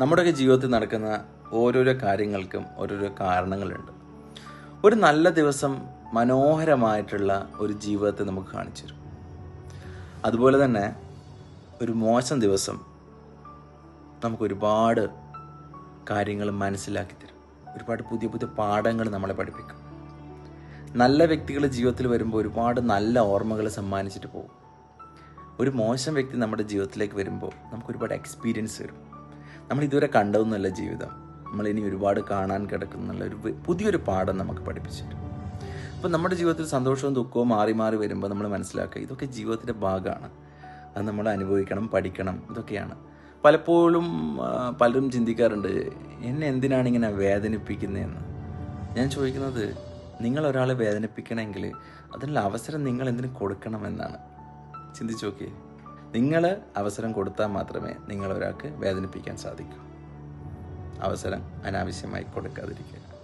നമ്മുടെയൊക്കെ ജീവിതത്തിൽ നടക്കുന്ന ഓരോരോ കാര്യങ്ങൾക്കും ഓരോരോ കാരണങ്ങളുണ്ട്. ഒരു നല്ല ദിവസം മനോഹരമായിട്ടുള്ള ഒരു ജീവിതത്തെ നമുക്ക് കാണിച്ചു തരും. അതുപോലെ തന്നെ ഒരു മോശം ദിവസം നമുക്ക് ഒരുപാട് കാര്യങ്ങൾ മനസ്സിലാക്കി തരും. ഒരുപാട് പുതിയ പുതിയ പാഠങ്ങൾ നമ്മളെ പഠിപ്പിക്കും. നല്ല വ്യക്തികൾ ജീവിതത്തിൽ വരുമ്പോൾ ഒരുപാട് നല്ല ഓർമ്മകൾ സമ്മാനിച്ചിട്ട് പോകും. ഒരു മോശം വ്യക്തി നമ്മുടെ ജീവിതത്തിലേക്ക് വരുമ്പോൾ നമുക്ക് ഒരുപാട് എക്സ്പീരിയൻസ് വരും. നമ്മൾ ഇതുവരെ കണ്ടതൊന്നുമല്ല ജീവിതം. നമ്മൾ ഇനി ഒരുപാട് കാണാൻ കിടക്കുന്നുള്ള ഒരു പുതിയൊരു പാഠം നമുക്ക് പഠിപ്പിച്ചിട്ടുണ്ട് അപ്പം അപ്പോൾ നമ്മുടെ ജീവിതത്തിൽ സന്തോഷവും ദുഃഖവും മാറി മാറി വരുമ്പോൾ നമ്മൾ മനസ്സിലാക്കുക ഇതൊക്കെ ജീവിതത്തിന്റെ ഭാഗമാണ്. അത് നമ്മൾ അനുഭവിക്കണം പഠിക്കണം ഇതൊക്കെയാണ്. പലപ്പോഴും പലരും ചിന്തിക്കാറുണ്ട് എന്നെ എന്തിനാണ് ഇങ്ങനെ വേദനിപ്പിക്കുന്നതെന്ന്? ഞാൻ ചോദിക്കുന്നത് നിങ്ങൾ ഒരാളെ വേദനിപ്പിക്കണമെങ്കിൽ അതിനുള്ള അവസരം നിങ്ങൾ എന്തിനു കൊടുക്കണമെന്നാണ്? ചിന്തിച്ചു നോക്കിയേ. നിങ്ങൾ അവസരം കൊടുത്താൽ മാത്രമേ നിങ്ങൾ ഒരാൾക്ക് വേദനിപ്പിക്കാൻ സാധിക്കൂ. അവസരം അനാവശ്യമായി കൊടുക്കാതിരിക്കുക.